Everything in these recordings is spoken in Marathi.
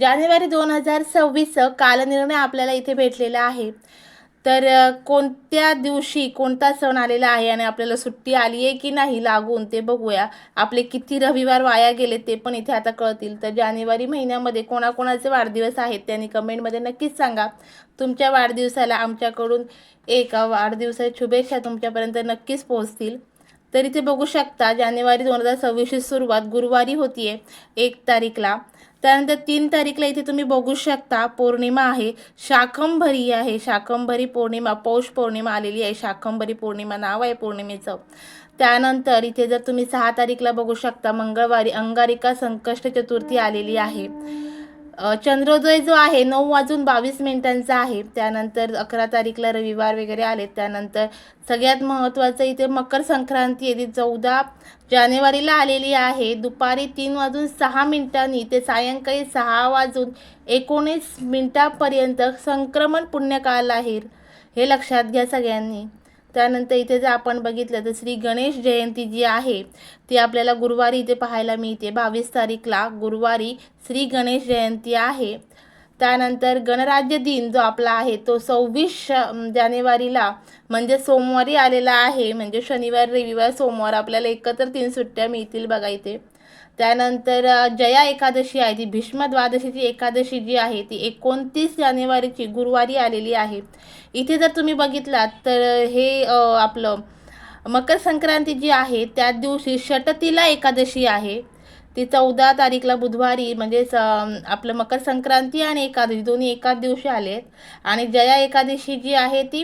जानेवारी दोन हजार सव्वीसचं कालनिर्णय आपल्याला इथे भेटलेला आहे. तर कोणत्या दिवशी कोणता सण आलेला आहे आणि आपल्याला सुट्टी आली आहे की नाही लागून ते बघूया. आपले किती रविवार वाया गेले ते पण इथे आता कळतील. तर जानेवारी महिन्यामध्ये कोणाकोणाचे वाढदिवस आहेत त्यांनी कमेंटमध्ये नक्कीच सांगा. तुमच्या वाढदिवसाला आमच्याकडून एक वाढदिवसाच्या शुभेच्छा तुमच्यापर्यंत नक्कीच पोहोचतील. तर इथे बघू शकता जानेवारी दोन हजार सव्वीसची सुरुवात गुरुवारी होतीये एक तारीखला. त्यानंतर तीन तारीखला इथे तुम्ही बघू शकता पौर्णिमा आहे. शाकंभरी आहे. शाकंभरी पौर्णिमा पौष पौर्णिमा आलेली आहे. शाकंभरी पौर्णिमा नाव आहे पौर्णिमेचं. त्यानंतर इथे जर तुम्ही सहा तारीखला बघू शकता मंगळवारी अंगारिका संकष्ट चतुर्थी आलेली आहे. चंद्रोदय जो आहे नऊ वाजून बावीस मिनिटांचा आहे. त्यानंतर अकरा तारीखला रविवार वगैरे आले. त्यानंतर सगळ्यात महत्त्वाचं इथे मकर संक्रांती आहे. ती चौदा जानेवारीला आलेली आहे. दुपारी तीन वाजून सहा मिनिटांनी ते सायंकाळी सहा वाजून एकोणीस मिनिटापर्यंत संक्रमण पुण्यकाल आहे. हे लक्षात घ्या सगळ्यांनी. त्यानंतर इथे जर आपण बघितलं तर श्री गणेश जयंती जी आहे ती आपल्याला गुरुवारी इथे पाहायला मिळते. बावीस तारीखला गुरुवारी श्री गणेश जयंती आहे. त्यानंतर गणराज्य दिन जो आपला आहे तो सव्वीस जानेवारीला म्हणजे सोमवारी आलेला आहे. म्हणजे शनिवार रविवार सोमवार आपल्याला एकत्र तीन सुट्ट्या मिळतील बघा इथे. त्यानंतर जया एकादशी आहे. ती भीष्म द्वादशीची एकादशी जी आहे ती एकोणतीस जानेवारीची गुरुवारी आलेली आहे. इथे जर तुम्ही बघितलात तर हे आपलं मकर संक्रांती जी आहे त्या दिवशी षटतीला एकादशी आहे. ती चौदा तारीखला बुधवारी म्हणजेच आपलं मकर संक्रांती आणि एकादशी दोन्ही एकाच दिवशी आलेत आणि जया एकादशी जी आहे ती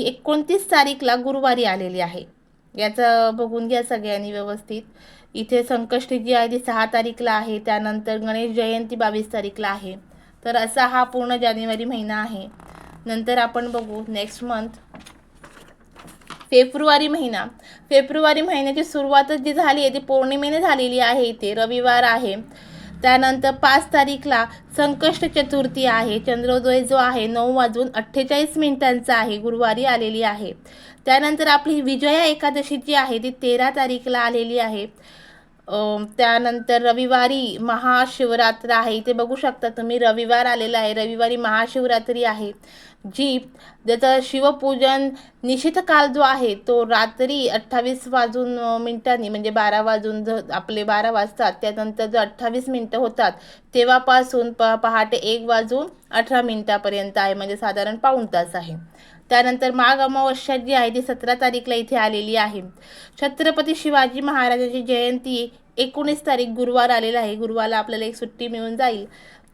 एकोणतीस तारीखला गुरुवारी आलेली आहे. याचं बघून घ्या सगळ्यांनी व्यवस्थित. इथे संकष्टी जी आहे ती सहा तारीखला आहे त्यानंतर गणेश जयंती बावीस तारीखला आहे. तर असा हा पूर्ण जानेवारी महिना आहे. नंतर आपण बघू नेक्स्ट मंथ फेब्रुवारी महिना. फेब्रुवारी महिन्याची सुरुवातच जी झाली आहे ती पौर्णिमेने झालेली आहे इथे रविवार आहे. त्यानंतर पाच तारीखला संकष्ट चतुर्थी आहे. चंद्रोदय जो आहे नऊ वाजून अठ्ठेचाळीस मिनिटांचा आहे गुरुवारी आलेली आहे. त्यानंतर आपली विजया एकादशी जी आहे ती तेरा तारीखला आलेली आहे. त्यानंतर रविवारी महाशिवरात्र आहे. इथे बघू शकता तुम्ही रविवार आलेला आहे. रविवारी महाशिवरात्री आहे. जी ज्याचं शिवपूजन निशित काल जो आहे तो रात्री अठ्ठावीस वाजून मिनिटांनी म्हणजे बारा वाजून ज आपले बारा वाजतात त्यानंतर जो अठ्ठावीस मिनटं होतात तेव्हापासून प पहाटे एक वाजून अठरा मिनटापर्यंत आहे. म्हणजे साधारण पाऊण तास आहे. त्यानंतर माघ अमावस्या जी आहे ती सतरा तारीखला इथे आलेली आहे. छत्रपती शिवाजी महाराजांची जयंती एकोणीस तारीख गुरुवार आलेला आहे. गुरुवारला आपल्याला एक सुट्टी मिळून जाईल.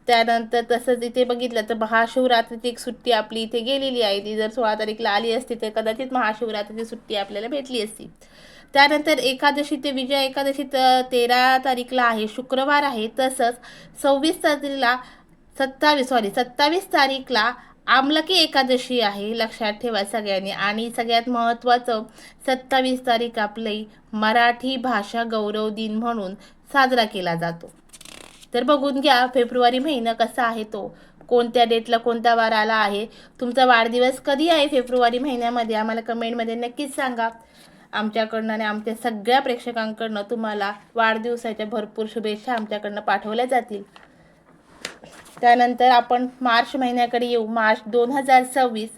त्यानंतर तसंच इथे बघितलं तर महाशिवरात्रीची एक सुट्टी आपली इथे गेलेली आहे. ती जर सोळा तारीखला आली असती तर कदाचित महाशिवरात्रीची सुट्टी आपल्याला भेटली असती. त्यानंतर एकादशी ते विजया एकादशी तर तेरा तारीखला आहे. शुक्रवार आहे. तसंच सव्वीस तारखेला सत्तावीस सॉरी सत्तावीस तारीखला आमलकी एकादशी आहे लक्षात ठेवा सगळ्यांनी. आणि सगळ्यात महत्त्वाचं सत्तावीस तारीख आपली मराठी भाषा गौरव दिन म्हणून साजरा केला जातो. तर बघून घ्या फेब्रुवारी महिना कसा आहे तो? कोणत्या डेटला कोणता वार आला आहे? तुमचा वाढदिवस कधी आहे फेब्रुवारी महिन्यामध्ये? आम्हाला कमेंटमध्ये नक्कीच सांगा. आमच्याकडनं आणि आमच्या सगळ्या प्रेक्षकांकडनं तुम्हाला वाढदिवसाच्या भरपूर शुभेच्छा आमच्याकडनं पाठवल्या जातील. त्यानंतर आपण मार्च महिन्याकडे येऊ. मार्च दोन हजार सव्वीस.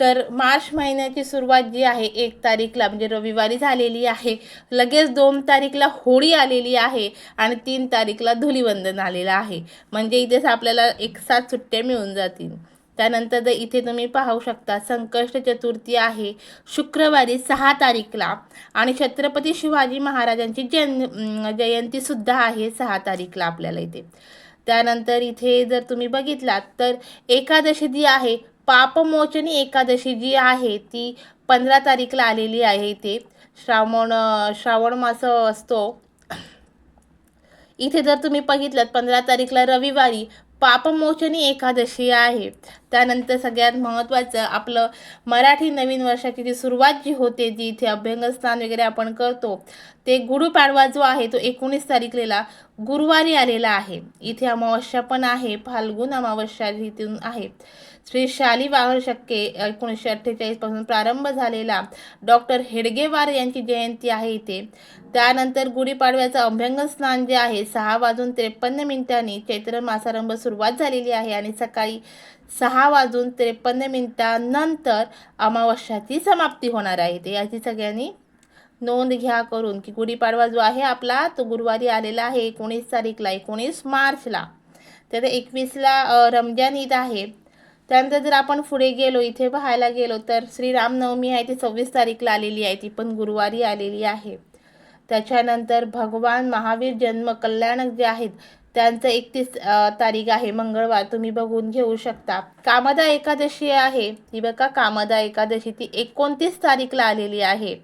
तर मार्च महिन्याची सुरुवात जी आहे एक तारीखला म्हणजे रविवारी झालेली आहे. लगेच दोन तारीखला होळी आलेली आहे आणि तीन तारीखला धुलीवंदन आलेलं आहे. म्हणजे इथेच आपल्याला एक साथ सुट्ट्या मिळून जातील. त्यानंतर जर इथे तुम्ही पाहू शकता संकष्ट चतुर्थी आहे. शुक्रवारी सहा तारीखला आणि छत्रपती शिवाजी महाराजांची जन जयंतीसुद्धा आहे सहा तारीखला आपल्याला इथे. त्यानंतर इथे जर तुम्ही बघितलात तर एकादशी जी आहे पापमोचनी एकादशी जी आहे ती पंधरा तारीखला आलेली आहे इथे. श्रावण श्रावण मास असतो. इथे जर तुम्ही बघितलं पंधरा तारीखला रविवारी पापमोचनी एकादशी आहे. त्यानंतर सगळ्यात महत्त्वाचं आपलं मराठी नवीन वर्षाची जी सुरुवात जी होते जी इथे अभ्यंगस्नान वगैरे आपण करतो ते गुढीपाडवा जो आहे तो एकोणीस तारखेला गुरुवारी आलेला आहे. इथे अमावस्या पण आहे फाल्गुन अमावस्या इथून आहे. श्री शालिवाहन शक्के एकोणीसशे अठ्ठेचाळीसपासून प्रारंभ झालेला डॉक्टर हेडगेवार यांची जयंती आहे इथे. त्यानंतर गुढीपाडव्याचं अभ्यंग स्नान जे आहे सहा वाजून त्रेपन्न मिनिटांनी चैत्र मासारंभ सुरुवात झालेली आहे आणि सकाळी सहा वाजून त्रेपन्न मिनिटांनंतर अमावस्याची समाप्ती होणार आहे ते याची सगळ्यांनी नोंद घ्या करून की गुढीपाडवा जो आहे आपला तो गुरुवारी आलेला आहे एकोणीस तारीखला एकोणीस मार्चला. तर एकवीसला रमजान ईद आहे. त्यानंतर जर आपण पुढे गेलो इथे पाहायला गेलो तर श्रीरामनवमी आहे ती सव्वीस तारीखला आलेली आहे ती पण गुरुवारी आलेली आहे. त्याच्यानंतर भगवान महावीर जन्म कल्याणक जे आहेत त्यांचं एकतीस तारीख आहे मंगळवार. तुम्ही बघून घेऊ शकता. कामदा एकादशी आहे. ती बघा कामदा एकादशी ती एकोणतीस तारीखला आलेली आहे.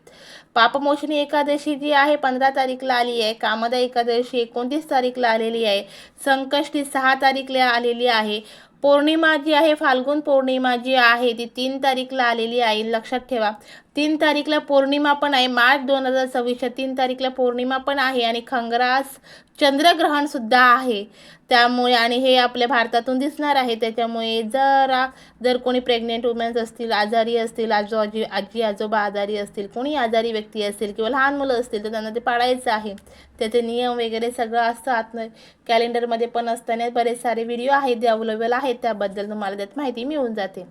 पापमोचनी एकादशी जी आहे पंधरा तारीखला आली आहे. कामदा एकादशी एकोणतीस तारीखला आलेली आहे. संकष्टी सहा तारीखला आलेली आहे. पौर्णिमा जी आहे फाल्गुन पौर्णिमा जी आहे ती तीन तारीखला आलेली आहे. लक्षात ठेवा. तीन तारीखला पौर्णिमा पण आहे. मार्च दोन हजार सव्वीसच्या तीन तारीखला पौर्णिमा पण आहे आणि खंगरास चंद्रग्रहण सुद्धा आहे. त्यामुळे आणि हे आपल्या भारतातून दिसणार आहे. त्याच्यामुळे जरा जर कोणी प्रेग्नेंट वुमेन्स असतील आजारी असतील आजो आजी आजी आजोबा आजारी असतील कोणी आजारी व्यक्ती असतील किंवा लहान मुलं असतील तर त्यांना ते पाळायचं आहे. त्याचे नियम वगैरे सगळं असतं. आत कॅलेंडरमध्ये पण असताना बरेच सारे व्हिडिओ आहेत जे अवेलेबल आहेत त्याबद्दल तुम्हाला त्यात माहिती मिळून जाते.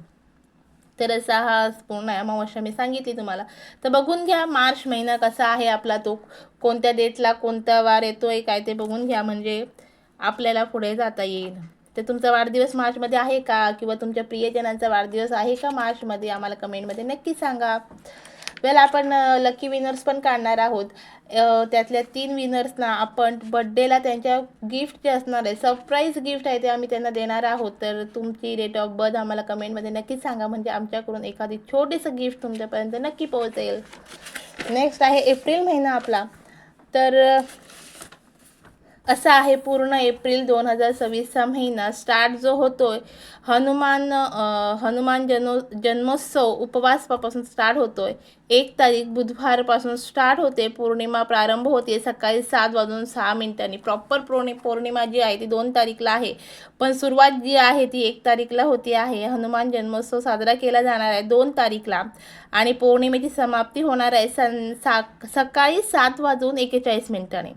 तर असा हा पूर्ण अमावस्या मी सांगितली तुम्हाला. तर बघून घ्या मार्च महिना कसा आहे आपला तो. कोणत्या डेटला कोणता वार येतो आहे काय ते बघून घ्या. म्हणजे आपल्याला पुढे जाता येईल. तर तुमचा वाढदिवस मार्चमध्ये आहे का? किंवा तुमच्या प्रियजनांचा वाढदिवस आहे का मार्चमध्ये? आम्हाला कमेंटमध्ये नक्की सांगा. वेल आपण लकी विनर्स पण काढणार आहोत. त्यातल्या तीन विनर्सना आपण बड्डेला त्यांच्या गिफ्ट जे असणार आहे सरप्राईज गिफ्ट आहे ते आम्ही त्यांना देणार आहोत. तर तुमची रेट ऑफ बर्थ आम्हाला कमेंटमध्ये नक्कीच सांगा. म्हणजे आमच्याकडून एखादी छोटीसं गिफ्ट तुमच्यापर्यंत नक्की पोहोचेल. नेक्स्ट आहे एप्रिल महिना आपला. तर असा आहे पूर्ण एप्रिल दोन हजार सव्वीसचा महिना. स्टार्ट जो होतोय हनुमान हनुमान जनो जन्मोत्सव उपवासपासून स्टार्ट होतोय. एक तारीख बुधवारपासून स्टार्ट होते पौर्णिमा प्रारंभ होते सकाळी सात वाजून सहा मिनिटांनी. प्रॉपर पौर्णि पौर्णिमा जी आहे ती दोन तारीखला आहे. पण सुरुवात जी आहे ती एक तारीखला होती आहे. हनुमान जन्मोत्सव साजरा केला जाणार आहे दोन तारीखला. आणि पौर्णिमेची समाप्ती होणार आहे सं सा सकाळी सात वाजून एकेचाळीस मिनिटांनी.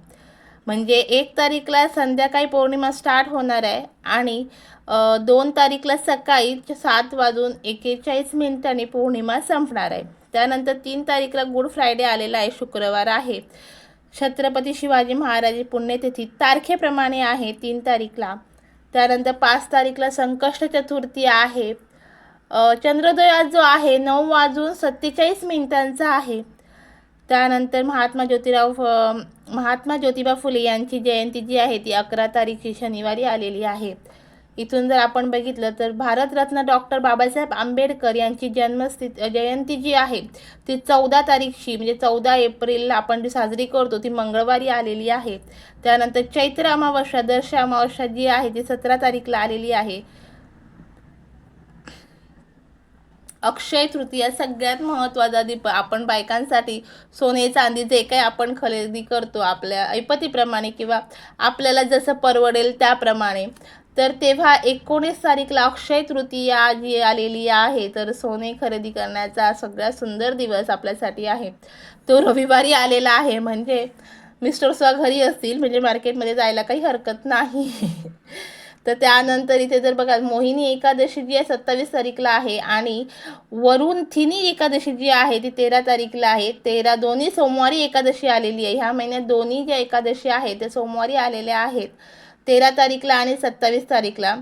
म्हणजे एक तारीखला संध्याकाळी पौर्णिमा स्टार्ट होणार आहे आणि दोन तारीखला सकाळी सात वाजून एकेचाळीस मिनिटांनी पौर्णिमा संपणार आहे. त्यानंतर तीन तारीखला गुड फ्रायडे आलेला आहे शुक्रवार आहे. छत्रपती शिवाजी महाराज पुण्यतिथी तारखेप्रमाणे आहे तीन तारीखला. त्यानंतर पाच तारीखला संकष्ट चतुर्थी आहे. अ, चंद्रोदय आज जो आहे नऊ वाजून सत्तेचाळीस मिनिटांचा आहे. त्यानंतर महात्मा ज्योतिराव महात्मा ज्योतिबा फुले यांची जयंती जी आहे ती अकरा तारीखची शनिवारी आलेली आहे. इथून जर आपण बघितलं तर भारतरत्न डॉक्टर बाबासाहेब आंबेडकर यांची जन्मस्थित जयंती जी आहे ती चौदा तारीखशी म्हणजे चौदा एप्रिलला आपण जी साजरी करतो ती मंगळवारी आलेली आहे. त्यानंतर चैत्र अमावस्या दर्श अमावस्या जी आहे ती सतरा तारीखला आलेली आहे. अक्षय तृतीया सगळ्यात महत्त्वाचा दीप. आपण बायकांसाठी सोने चांदी जे काही आपण खरेदी करतो आपल्या ऐपतीप्रमाणे किंवा आपल्याला जसं परवडेल त्याप्रमाणे. तर तेव्हा एकोणीस तारीखला अक्षय तृतीया जी आलेली आहे तर सोने खरेदी करण्याचा सगळ्यात सुंदर दिवस आपल्यासाठी आहे. तो रविवारी आलेला आहे. म्हणजे मिस्टर सुद्धा घरी असतील म्हणजे मार्केटमध्ये जायला काही हरकत नाही. तर त्यानंतर इथे जर बघा मोहिनी एकादशी जी आहे सत्तावीस तारीखला आहे आणि वरुण थिनी एकादशी जी आहे ती तेरा तारीखला आहे. तेरा दोन्ही सोमवारी एकादशी आलेली आहे. ह्या महिन्यात दोन्ही ज्या एकादशी आहेत त्या सोमवारी आलेल्या आहेत. तेरा तारीखला आणि सत्तावीस तारीखला.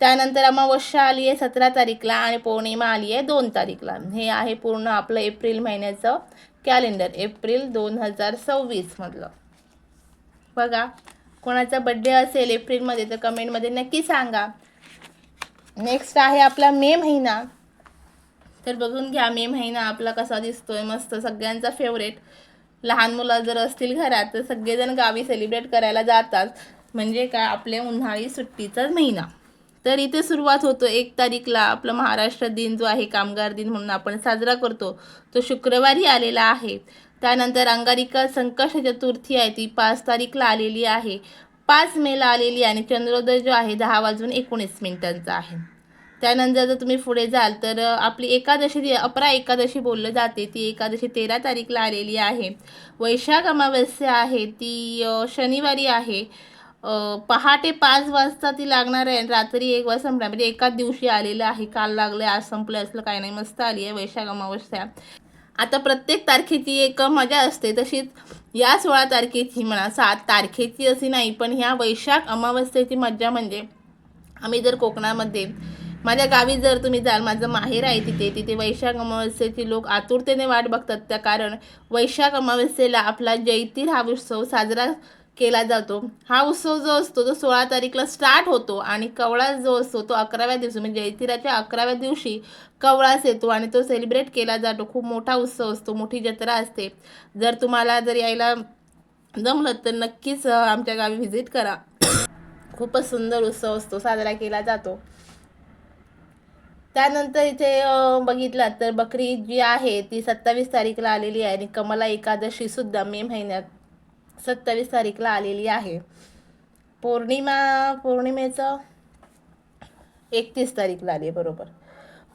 त्यानंतर अमावस्या आली आहे सतरा तारीखला आणि पौर्णिमा आली आहे दोन तारीखला. हे आहे पूर्ण आपलं एप्रिल महिन्याचं कॅलेंडर. एप्रिल दोन हजार सव्वीसमधलं बघा. कोणाचा बड्डे असेल एप्रिलमध्ये तर कमेंटमध्ये नक्की सांगा. नेक्स्ट आहे आपला मे महिना. तर बघून घ्या मे महिना आपला कसा दिसतोय मस्त सगळ्यांचा फेवरेट लहान मुलं जर असतील घरात तर सगळेजण गावी सेलिब्रेट करायला जातात. म्हणजे काय? आपल्या उन्हाळी सुट्टीचाच महिना. तर इथे सुरुवात होतो एक तारीखला. आपला महाराष्ट्र दिन जो आहे कामगार दिन म्हणून आपण साजरा करतो. तो शुक्रवारी आलेला आहे. त्यानंतर अंगारिका संकष्ट चतुर्थी आहे. ती पाच तारीखला आलेली आहे. पाच मेला आलेली आहे आणि चंद्रोदय जो आहे दहा वाजून एकोणीस मिनिटांचा आहे. त्यानंतर जर तुम्ही पुढे जाल तर आपली एकादशी जी अपरा एकादशी बोललं जाते ती एकादशी तेरा तारीखला आलेली आहे. वैशाख अमावस्या आहे ती शनिवारी आहे. पहाटे पाच वाजता ती लागणार आहे आणि रात्री एक वाजता संपणार म्हणजे एकाच दिवशी आलेलं आहे. काल लागलं आज संपलं असलं काही नाही. मस्त आली आहे वैशाख अमावस्या. आता प्रत्येक तारखेची एक मजा असते. तशीच या सोळा तारखेची म्हणा सात तारखेची अशी नाही पण ह्या वैशाख अमावस्येची मज्जा म्हणजे आम्ही जर कोकणामध्ये माझ्या गावी जर तुम्ही जाल माझं माहेर आहे तिथे तिथे वैशाख अमावस्येची लोक आतुरतेने वाट बघतात. त्या कारण वैशाख अमावस्येला आपला जैतीर हा उत्सव साजरा केला जातो. हा उत्सव जो असतो तो सोळा तारीखला स्टार्ट होतो आणि कवळा जो असतो तो अकराव्या दिवशी म्हणजे जयतिराच्या अकराव्या दिवशी कवळास येतो आणि तो सेलिब्रेट केला जातो. खूप मोठा उत्सव असतो मोठी जत्रा असते. जर तुम्हाला जर यायला जमलं तर नक्कीच आमच्या गावी व्हिजिट करा. खूपच सुंदर उत्सव असतो साजरा केला जातो. त्यानंतर इथे बघितलात तर बकरी जी आहे ती सत्तावीस तारीखला आलेली आहे आणि कमला एकादशी सुद्धा मे महिन्यात सत्तावीस तारीखला आलेली आहे. पौर्णिमा पौर्णिमेचं एकतीस तारीखला आली आहे बरोबर.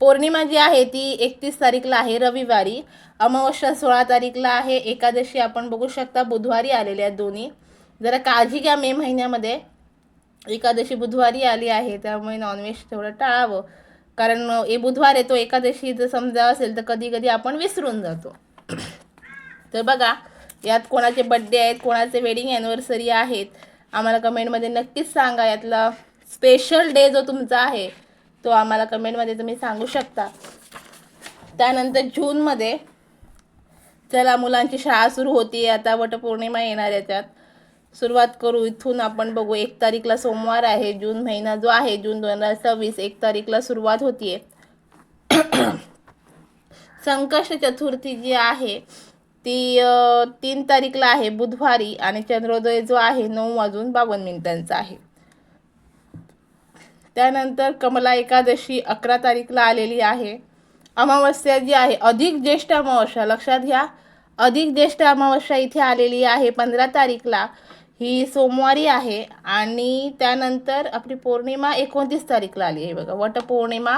पौर्णिमा जी आहे ती एकतीस तारीखला आहे रविवारी. अमावस्या सोळा तारीखला आहे एकादशी आपण बघू शकता बुधवारी आलेल्या आहेत दोन्ही. जरा काळजी घ्या मे महिन्यामध्ये. एकादशी बुधवारी आली आहे त्यामुळे नॉनव्हेज थोडं टाळावं. कारण ए बुधवार आहे तो एकादशी जर समजा असेल तर कधी कधी आपण विसरून जातो. तर बघा यात कोणाचे बड्डे आहेत कोणाचे वेडिंग ॲनिव्हर्सरी आहेत आम्हाला कमेंटमध्ये नक्कीच सांगा. यातला स्पेशल डे जो तुमचा आहे तो आम्हाला कमेंटमध्ये तुम्ही सांगू शकता. त्यानंतर जूनमध्ये चला मुलांची शाळा सुरू होती. आता वटपौर्णिमा येणार याच्यात. सुरुवात करू. इथून आपण बघू एक तारीखला सोमवार आहे. जून महिना जो आहे जून दोन हजार सव्वीस एक तारीखला सुरुवात होतीये. संकष्ट चतुर्थी जी आहे ती तीन तारीखला आहे बुधवारी आणि चंद्रोदय जो आहे नऊ वाजून बावन्न मिनिटांचा आहे. त्यानंतर कमला एकादशी अकरा तारीखला आलेली आहे. अमावस्या जी आहे अधिक ज्येष्ठ अमावस्या लक्षात घ्या अधिक ज्येष्ठ अमावस्या इथे आलेली आहे पंधरा तारीखला. ही सोमवारी आहे आणि त्यानंतर आपली पौर्णिमा एकोणतीस तारीखला आली आहे. बघा वटपौर्णिमा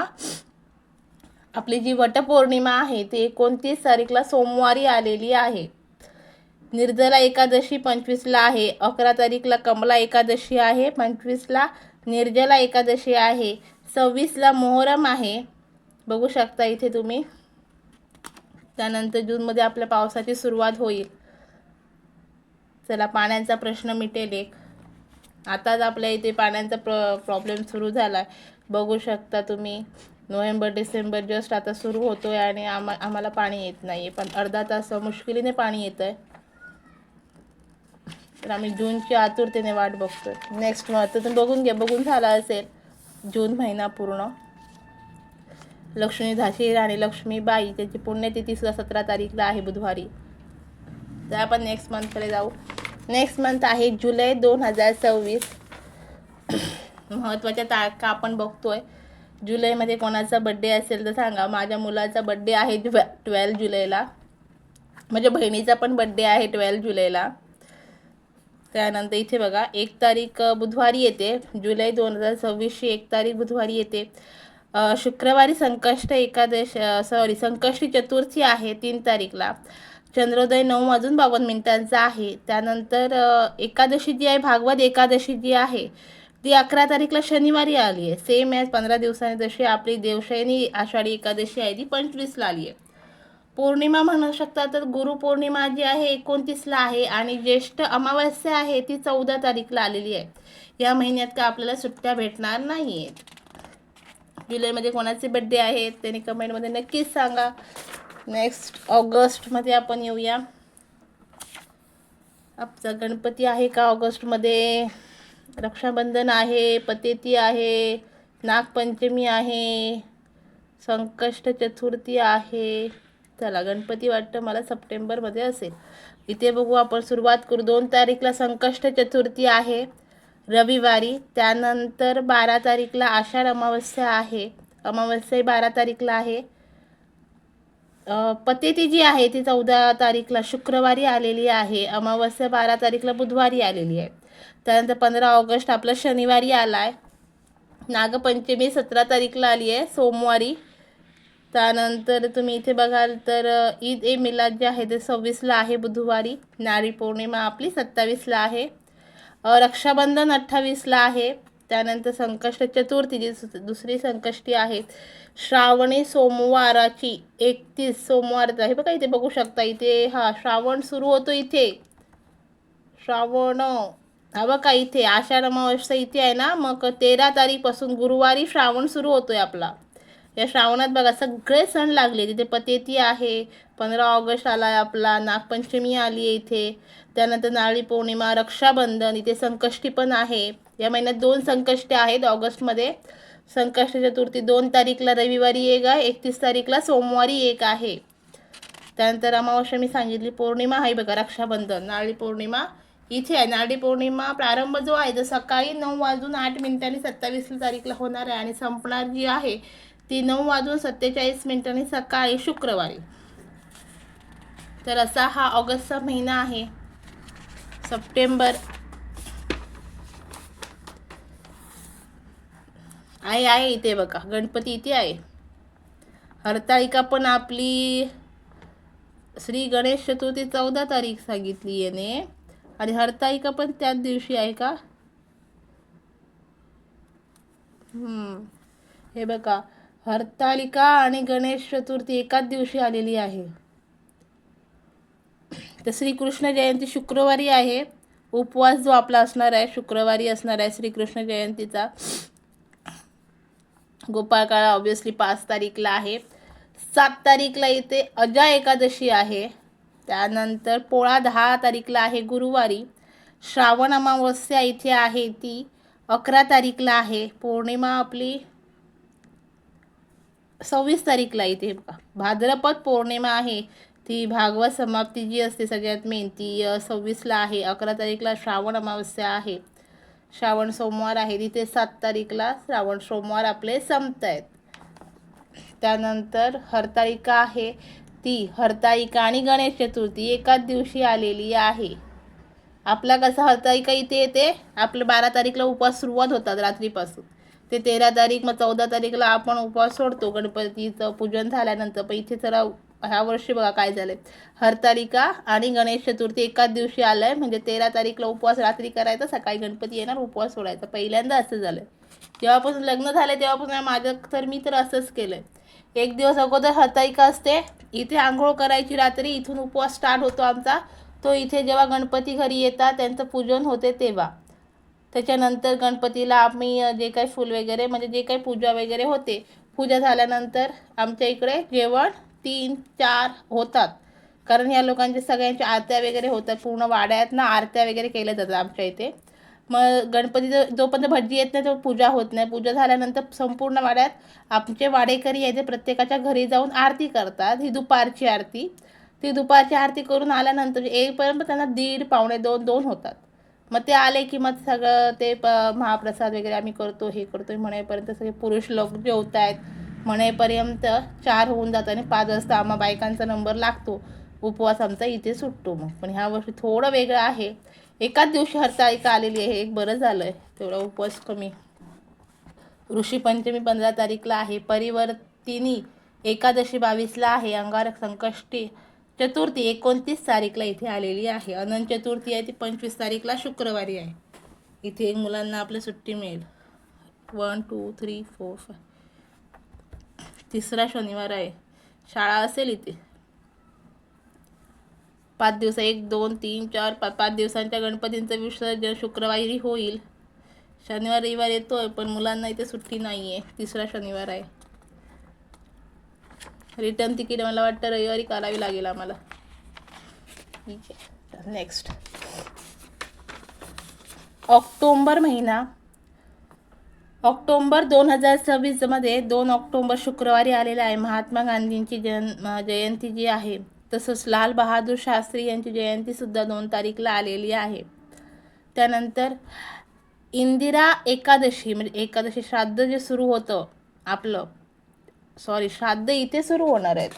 आपली जी वटपौर्णिमा आहे ती एकोणतीस तारीखला सोमवारी आलेली आहे. निर्जला एकादशी पंचवीसला आहे. अकरा तारीखला कमला एकादशी आहे. पंचवीसला निर्जला एकादशी आहे. सव्वीसला मोहरम आहे. बघू शकता इथे तुम्ही. त्यानंतर जूनमध्ये आपल्या पावसाची सुरुवात होईल. चला पाण्याचा प्रश्न मिटेल एक. आताच आपल्या इथे पाण्याचा प्र प्रॉब्लेम सुरू झाला आहे बघू शकता तुम्ही. नोव्हेंबर डिसेंबर जस्ट आता सुरू होतो आहे आणि आम्हा आम्हाला पाणी येत नाही आहे पण अर्धा तास मुश्किलीने पाणी येतं आहे तर आम्ही जूनची आतुरतेने वाट बघतो आहे नेक्स्ट मंथ तर तुम्ही बघून घ्या बघून झाला असेल. जून महिना पूर्ण. लक्ष्मी झाशी आणि लक्ष्मीबाई त्याची पुण्यतिथी सुद्धा सतरा तारीखला आहे बुधवारी. तर आपण नेक्स्ट मंथकडे जाऊ. नेक्स्ट मंथ आहे जुलै दोन हजार सव्वीस. महत्त्वाच्या तारखा आपण बघतो आहे जुलैमध्ये कोणाचा बड्डे असेल तर सांगा. माझ्या मुलाचा बड्डे आहे ट्वे ट्वेल्व जुलैला. माझ्या बहिणीचा पण बड्डे आहे ट्वेल्व जुलैला. त्यानंतर इथे बघा एक तारीख बुधवारी येते. जुलै दोन हजार सव्वीसची एक तारीख बुधवारी येते. शुक्रवारी संकष्ट एकादश सॉरी संकष्टी चतुर्थी आहे तीन तारीखला. चंद्रोदय नऊ वाजून बावन्न मिनिटांचा आहे. त्यानंतर एकादशी जी आहे भागवत एकादशी जी आहे ती अकरा तारीखला शनिवारी आली आहे. सेम ॲज पंधरा दिवसांनी जशी आपली देवशयनी आषाढी एकादशी आहे ती पंचवीसला आली आहे. पौर्णिमा म्हणू शकता तर गुरुपौर्णिमा जी आहे एकोणतीसला आहे आणि ज्येष्ठ अमावस्या आहे ती चौदा तारीखला आलेली आहे. या महिन्यात का आपल्याला सुट्ट्या भेटणार नाही आहेत जुलैमध्ये कोणाचे बड्डे आहेत त्यांनी कमेंटमध्ये नक्कीच सांगा. नेक्स्ट ऑगस्टमध्ये आपण येऊया. आपचा गणपती आहे का ऑगस्टमध्ये? रक्षाबंधन आहे पतेती आहे नागपंचमी आहे संकष्ट चतुर्थी आहे. चला गणपती वाटतं मला सप्टेंबरमध्ये असेल. इथे बघू आपण सुरुवात करू. दोन तारीखला संकष्ट चतुर्थी आहे रविवारी. त्यानंतर बारा तारीखला आषाढ अमावस्या आहे. अमावस्याही बारा तारीखला आहे. पतेती जी आहे ती चौदा तारीखला शुक्रवारी आलेली आहे. अमावस्या बारा तारीखला बुधवारी आलेली आहे. त्यानंतर पंधरा ऑगस्ट आपला शनिवारी आला आहे नागपंचमी सतरा तारीखला आली आहे सोमवारी. त्यानंतर तुम्ही इथे बघाल तर ईद ए मिलाद जे आहे ते सव्वीसला आहे बुधवारी. नारी पौर्णिमा आपली सत्तावीसला आहे. रक्षाबंधन अठ्ठावीसला आहे. त्यानंतर संकष्ट चतुर्थी जी दुसरी संकष्टी आहे श्रावणी सोमवाराची एकतीस सोमवार हे बघा इथे बघू शकता इथे हा श्रावण सुरू होतो इथे. श्रावण हा बघा इथे आषाढ अमावस्या इथे आहे ना मग तेरा तारीखपासून गुरुवारी श्रावण सुरू होतोय आपला. या श्रावणात बघा सगळे सण लागले. तिथे पतेती आहे पंधरा ऑगस्ट आला आहे आपला नागपंचमी आली आहे इथे. त्यानंतर नारळी पौर्णिमा रक्षाबंधन इथे संकष्टी पण आहे. या महिन्यात दोन संकष्टी आहेत ऑगस्टमध्ये. संकष्ट चतुर्थी दोन तारीखला रविवारी एक आहे एकतीस तारीखला सोमवारी एक आहे. त्यानंतर अमावस्या मी सांगितली पौर्णिमा आहे बघा रक्षाबंधन नारळी पौर्णिमा इथे आहे नारळी पौर्णिमा प्रारंभ जो आहे तो सकाळी नऊ वाजून आठ मिनिटांनी सत्तावीस तारीखला होणार आहे आणि संपणार जी आहे ती नऊ वाजून सत्तेचाळीस मिनिटांनी सकाळी शुक्रवारी. तर असा हा ऑगस्टचा महिना आहे. सप्टेंबर. आहे आहे इथे बघा गणपती इथे आहे. हरताळिका पण आपली श्री गणेश चतुर्थी चौदा तारीख सांगितली याने. आणि हरतालिका पण त्याच दिवशी आहे का? हम्म. हे बघा हरतालिका आणि गणेश चतुर्थी एकाच दिवशी आलेली आहे. तर श्रीकृष्ण जयंती शुक्रवारी आहे. उपवास जो आपला असणार आहे शुक्रवारी असणार आहे श्रीकृष्ण जयंतीचा. गोपाळकाळा ऑब्विसली पाच तारीखला आहे. सात तारीखला इथे अजा एकादशी आहे. त्यानंतर पोळा दहा तारीखला आहे गुरुवारी. श्रावण अमावस्या इथे आहे ती अकरा तारीखला आहे. पौर्णिमा आपली सव्वीस तारीखला इथे भाद्रपद पौर्णिमा आहे. ती भागवत समाप्ती जी असते सगळ्यात मेन ती सव्वीसला आहे. अकरा तारीखला श्रावण अमावस्या आहे. श्रावण सोमवार आहे. तिथे सात तारीखला श्रावण सोमवार आपले संपत आहेत त्यानंतर हरतालिका आहे. ती हरताईका आणि गणेश चतुर्थी एकाच दिवशी आलेली आहे. आपला कसा हरताईका इथे येते? आपलं बारा तारीखला उपवास सुरुवात होतात रात्रीपासून. ते तेरा तारीख मग चौदा तारीखला आपण उपवास सोडतो. गणपतीचं पूजन झाल्यानंतर. पण इथे जरा ह्या वर्षी बघा काय झालंय. हरतालिका आणि गणेश चतुर्थी एकाच दिवशी आलंय. म्हणजे तेरा तारीखला उपवास रात्री करायचा. सकाळी गणपती येणार उपवास सोडायचा. पहिल्यांदा असं झालंय. जेव्हापासून लग्न झालं तेव्हापासून माझं तर मी तर असंच केलंय. एक दिवस अगोदर हरतालिका असते. इथे आंघोळ करायची रात्री इथून उपवास स्टार्ट होतो आमचा. तो इथे जेव्हा गणपती घरी येतात त्यांचं पूजन होते तेव्हा. त्याच्यानंतर गणपतीला आम्ही जे काही फूल वगैरे म्हणजे जे काही पूजा वगैरे होते पूजा झाल्यानंतर आमच्या इकडे जेवण तीन चार होतात. कारण या लोकांच्या सगळ्यांच्या आरत्या वगैरे होतात पूर्ण वाड्यात ना आरत्या वगैरे केल्या जातात आमच्या इथे. मग गणपतीचं जोपर्यंत भजी येत नाही तो पूजा होत नाही. पूजा झाल्यानंतर संपूर्ण वाड्यात आमचे वाडेकरी यायचे. प्रत्येकाच्या घरी जाऊन आरती करतात. ही दुपारची आरती. ती दुपारची आरती करून आल्यानंतर येईपर्यंत त्यांना दीड पावणे दोन दोन होतात. मग ते आले की मग सगळं ते प महाप्रसाद वगैरे आम्ही करतो हे करतो म्हणेपर्यंत सगळे पुरुष लोक जेवत आहेत म्हणेपर्यंत चार होऊन जातं आणि पाच वाजता आम्हा बायकांचा नंबर लागतो. उपवास आमचा इथे सुटतो मग. पण ह्या वर्षी थोडं वेगळं आहे. एकाच दिवशी हरताळिका आलेली आहे. एक बरं झालं आहे तेवढा उपवास कमी. ऋषी पंचमी पंधरा तारीखला आहे. परिवर्तिनी एकादशी बावीसला आहे. अंगारक संकष्टी चतुर्थी एकोणतीस तारीखला इथे आलेली आहे. अनंत चतुर्थी आहे. ती पंचवीस तारीखला शुक्रवारी आहे. इथे मुलांना आपली सुट्टी मिळेल. One two three four five. तिसरा शनिवार आहे. शाळा असेल इथे. पाच दिवस एक दोन तीन चार पाच पाच दिवसांच्या गणपतींचं विसर्जन शुक्रवारी होईल. शनिवार रविवार येतो आहे पण मुलांना इथे सुट्टी नाही आहे तिसरा शनिवार आहे. रिटर्न तिकीट मला वाटतं रविवारी करावी लागेल आम्हाला. ठीक आहे. नेक्स्ट ऑक्टोंबर महिना. ऑक्टोंबर दोन हजार सव्वीसमध्ये दोन ऑक्टोंबर शुक्रवारी आलेला आहे. महात्मा गांधींची जन जयंती जी आहे. तसंच लाल बहादूर शास्त्री यांची जयंतीसुद्धा दोन तारीखला आलेली आहे. त्यानंतर इंदिरा एकादशी म्हणजे एकादशी श्राद्ध जे सुरू होतं आपलं सॉरी श्राद्ध इथे सुरू होणार आहेत.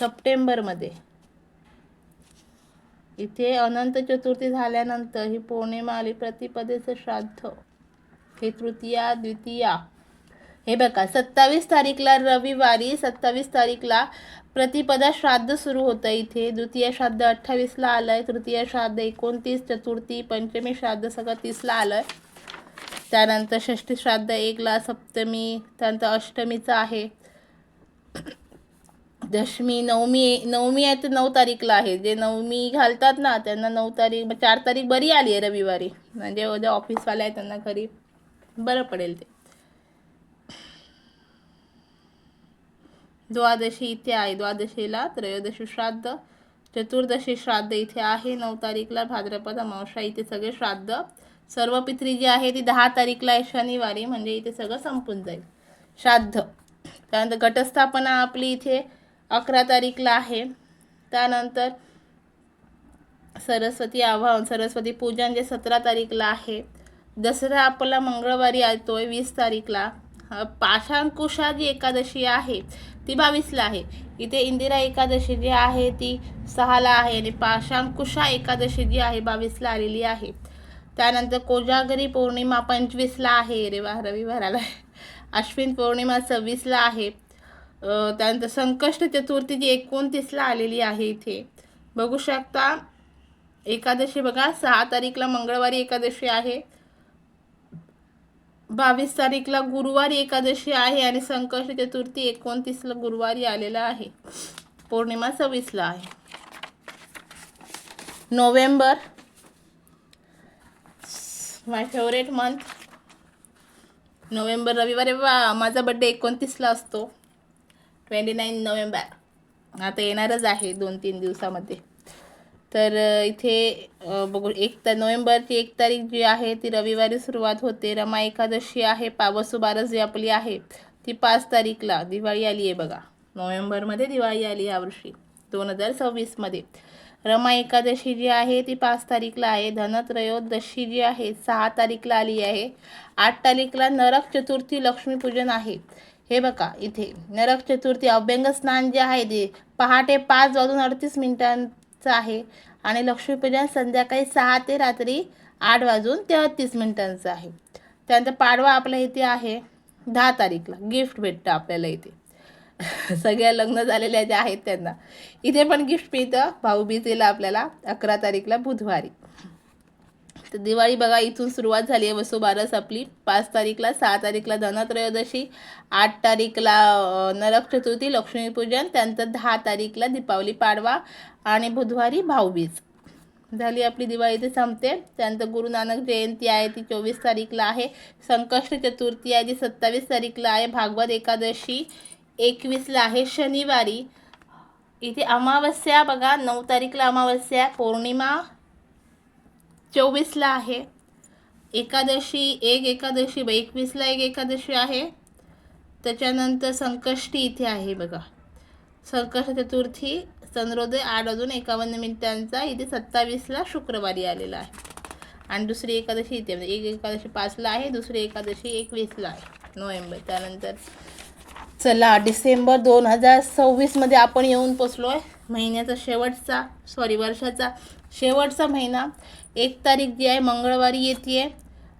सप्टेंबरमध्ये. इथे अनंत चतुर्थी झाल्यानंतर ही पौर्णिमा आली प्रतिपदेचं श्राद्ध. हे तृतीया द्वितीया. हे बघा सत्तावीस तारीखला रविवारी सत्तावीस तारीखला प्रतिपदा श्राद्ध सुरू होतं इथे. द्वितीय श्राद्ध अठ्ठावीसला आलं आहे तृतीय श्राद्ध एकोणतीस चतुर्थी पंचमी श्राद्ध सगळं तीसला आलं आहे त्यानंतर षष्ठी श्राद्ध एकला सप्तमी त्यानंतर अष्टमीचं आहे. दशमी नवमी नवमी आहे तर नऊ तारीखला आहे. जे नवमी घालतात ना त्यांना नऊ तारीख मग चार तारीख बरी आली आहे रविवारी. म्हणजे उद्या ऑफिसवाले आहे त्यांना घरी. बरं पडेल ते. द्वादशी इथे आहे. द्वादशीला त्रयोदशी श्राद्ध चतुर्दशी श्राद्ध इथे आहे. नऊ तारीखला भाद्रपद अमावस्या इथे सगळे श्राद्ध. सर्व पित्री जी आहे ती दहा तारीखला आहे शनिवारी म्हणजे इथे सगळं संपून जाईल. श्राद्ध. त्यानंतर घटस्थापना आपली इथे अकरा तारीखला आहे. त्यानंतर सरस्वती आवाहन सरस्वती पूजन जे सतरा तारीखला आहे. दसरा आपला मंगळवारी येतोय वीस तारीखला. पाशांकुशा जी एकादशी आहे. ती बावीसला आहे. इथे इंदिरा एकादशी जी आहे ती सहाला आहे आणि पाशांकुशा एकादशी जी आहे बावीसला आलेली आहे. त्यानंतर कोजागरी पौर्णिमा पंचवीसला आहे. रे वा रविवाराला. अश्विन पौर्णिमा सव्वीसला आहे. त्यानंतर संकष्ट चतुर्थी जी एकोणतीसला आलेली आहे इथे. बघू शकता एकादशी बघा सहा तारीखला मंगळवारी एकादशी आहे. बावीस तारीखला गुरुवारी एकादशी आहे आणि संकष्ट चतुर्थी एकोणतीसला गुरुवारी आलेला आहे. पौर्णिमा सव्वीसला आहे. November my favourite month. November रविवारी वा माझा बड्डे एकोणतीसला असतो. Twenty nine November. आता येणारच आहे दोन तीन दिवसामध्ये. तर इथे बघू एक तर नोव्हेंबरची एक तारीख जी आहे ती रविवारी सुरुवात होते. रमा एकादशी आहे पावसुबारस जी आपली आहे ती पाच तारीखला दिवाळी आली आहे बघा. नोव्हेंबरमध्ये दिवाळी आली यावर्षी दोन हजार सव्वीसमध्ये. रमा एकादशी जी आहे ती पाच तारीखला आहे. धनत्रयोदशी जी आहे सहा तारीखला आली आहे. आठ तारीखला नरक चतुर्थी लक्ष्मीपूजन आहे. हे बघा इथे नरक चतुर्थी अभ्यंग स्नान जे आहे ते पहाटे पाच वाजून अडतीस चं आहे. आणि लक्ष्मीपूजन संध्याकाळी सहा ते रात्री आठ वाजून तेहतीस मिनिटांचं आहे. त्यानंतर पाडवा आपल्या इथे आहे. दहा तारीखला गिफ्ट भेटतं आपल्याला इथे. सगळ्या लग्न झालेल्या ज्या आहेत त्यांना. इथे पण गिफ्ट मिळतं. भाऊबीजेला आपल्याला अकरा तारीखला बुधवारी. तर दिवाळी बघा इथून सुरुवात झाली आहे वसुबारस आपली. पाच तारीखला सहा तारीखला धनत्रयोदशी आठ तारीखला नरक चतुर्थी लक्ष्मीपूजन त्यानंतर दहा तारीखला दीपावली पाडवा आणि बुधवारी भाऊबीज. झाली आपली दिवाळी इथे संपते. त्यानंतर गुरु नानक जयंती आहे ती चोवीस तारीखला आहे. संकष्ट चतुर्थी आहे जी सत्तावीस तारीखला आहे. भागवत एकादशी एकवीसला आहे शनिवारी. इथे अमावस्या बघा नऊ तारीखला अमावस्या पौर्णिमा चोवीसला आहे. एकादशी एक एकादशी बघ एकवीसला एक एकादशी आहे. त्याच्यानंतर संकष्टी इथे आहे बघा. संकष्ट चतुर्थी चंद्रोदय आठ वाजून एकावन्न मिनिटांचा इथे सत्तावीसला शुक्रवारी आलेला आहे. आणि दुसरी एकादशी इथे म्हणजे एक एकादशी पाचला आहे दुसरी एकादशी एकवीसला आहे नोव्हेंबर. त्यानंतर चला डिसेंबर दोन हजार सव्वीसमध्ये आपण येऊन पोचलो आहे महिन्याचा शेवटचा सॉरी वर्षाचा शेवटचा महिना. एक तारीख जी आहे मंगळवारी येते. आहे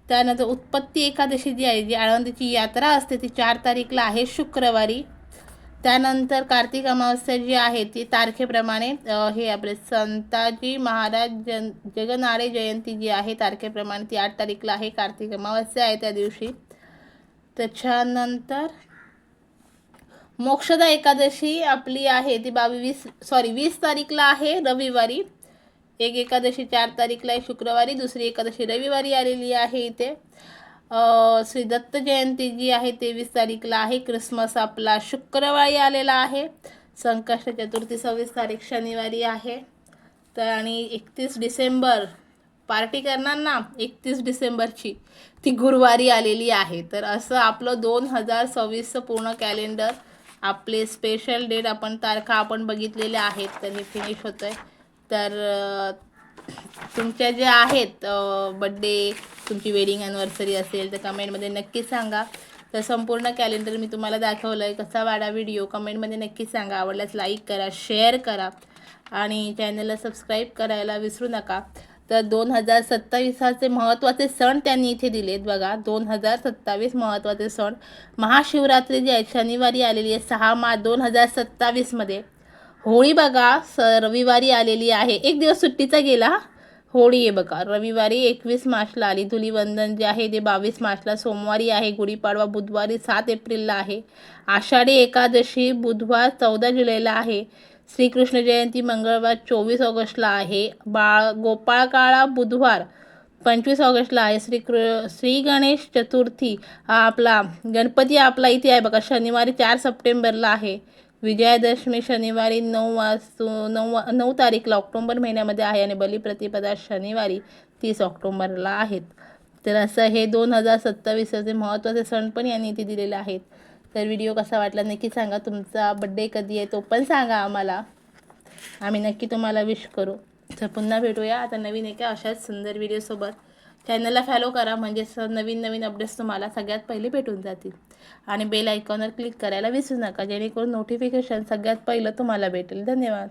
त्यानंतर उत्पत्ती एकादशी जी आहे जी आळंदीची यात्रा असते ती चार तारीखला आहे शुक्रवारी. त्यानंतर कार्तिक अमावस्या जी आहे ती तारखेप्रमाणे हे आपले संताजी महाराज जन जगनाडे जयंती जी आहे तारखेप्रमाणे ती आठ तारीखला आहे कार्तिक अमावस्या आहे त्या दिवशी. त्याच्यानंतर मोक्षदा एकादशी आपली आहे ती बावीस सॉरी वीस तारीखला आहे रविवारी. एक एकादशी चार तारीखला आहे शुक्रवारी दुसरी एकादशी रविवारी आलेली आहे इथे. श्री दत्त जयंती जी आहे तेवीस तारीखला आहे क्रिसमस आपला शुक्रवारी आलेला आहे. संकष्ट चतुर्थी सव्वीस तारीख शनिवारी आहे. तर आणि एकतीस डिसेंबर पार्टी करणार ना एकतीस डिसेंबरची ती गुरुवारी आलेली आहे. तर असं आपलं दोन हजार सव्वीसचं पूर्ण कॅलेंडर आपले स्पेशल डेट आपण तारखा आपण बघितलेल्या आहेत तर हे फिनिश होतं आहे तर तुमच्या जे आहेत बड्डे तुमची वेडिंग ॲनिव्हर्सरी असेल तर कमेंटमध्ये नक्की सांगा. तर संपूर्ण कॅलेंडर मी तुम्हाला दाखवलं आहे कसा वाडा व्हिडिओ कमेंटमध्ये नक्की सांगा. आवडल्यास लाईक करा शेअर करा आणि चॅनलला सबस्क्राईब करायला विसरू नका. तर दोन हजार सत्तावीसाचे महत्त्वाचे सण त्यांनी इथे दिलेत बघा. दोन हजार सत्तावीस महत्त्वाचे सण. महाशिवरात्री जी आहे शनिवारी आलेली आहे सहा मार्च दोन हजार सत्तावीसमध्ये. होळी बघा स रविवारी आलेली आहे. एक दिवस सुट्टीचा गेला होळी आहे बघा. रविवारी एकवीस मार्चला आली. धुलीवंदन जे आहे ते बावीस मार्चला सोमवारी आहे. गुढीपाडवा बुधवारी सात एप्रिलला आहे. आषाढी एकादशी बुधवार चौदा जुलैला आहे. श्रीकृष्ण जयंती मंगळवार चोवीस ऑगस्टला आहे. बाळ गोपाळकाळा बुधवार पंचवीस ऑगस्टला आहे. श्री कृ श्री गणेश चतुर्थी हा आपला गणपती आपला इथे आहे बघा. शनिवारी चार सप्टेंबरला आहे. विजयादशमी शनिवारी नऊ वाजतो नऊ नऊ तारीखला ऑक्टोंबर महिन्यामध्ये आहे आणि बलिप्रतिपदा शनिवारी तीस ऑक्टोंबरला आहेत. तर असं हे दोन हजार सत्तावीसचे महत्त्वाचे सण पण यांनी इथे दिलेले आहेत. तर व्हिडिओ कसा वाटला नक्की सांगा. तुमचा बड्डे कधी आहे तो पण सांगा आम्हाला. आम्ही नक्की तुम्हाला विश करू. तर पुन्हा भेटूया. आता नवीन एका अशाच सुंदर व्हिडिओसोबत चॅनलला फॉलो करा. म्हणजे नवीन नवीन अपडेट्स तुम्हाला सगळ्यात पहिले भेटून जातील. आणि बेल आयकॉनवर क्लिक करायला विसरू नका. जेणेकरून नोटिफिकेशन सगळ्यात पहिलं तुम्हाला भेटेल. धन्यवाद.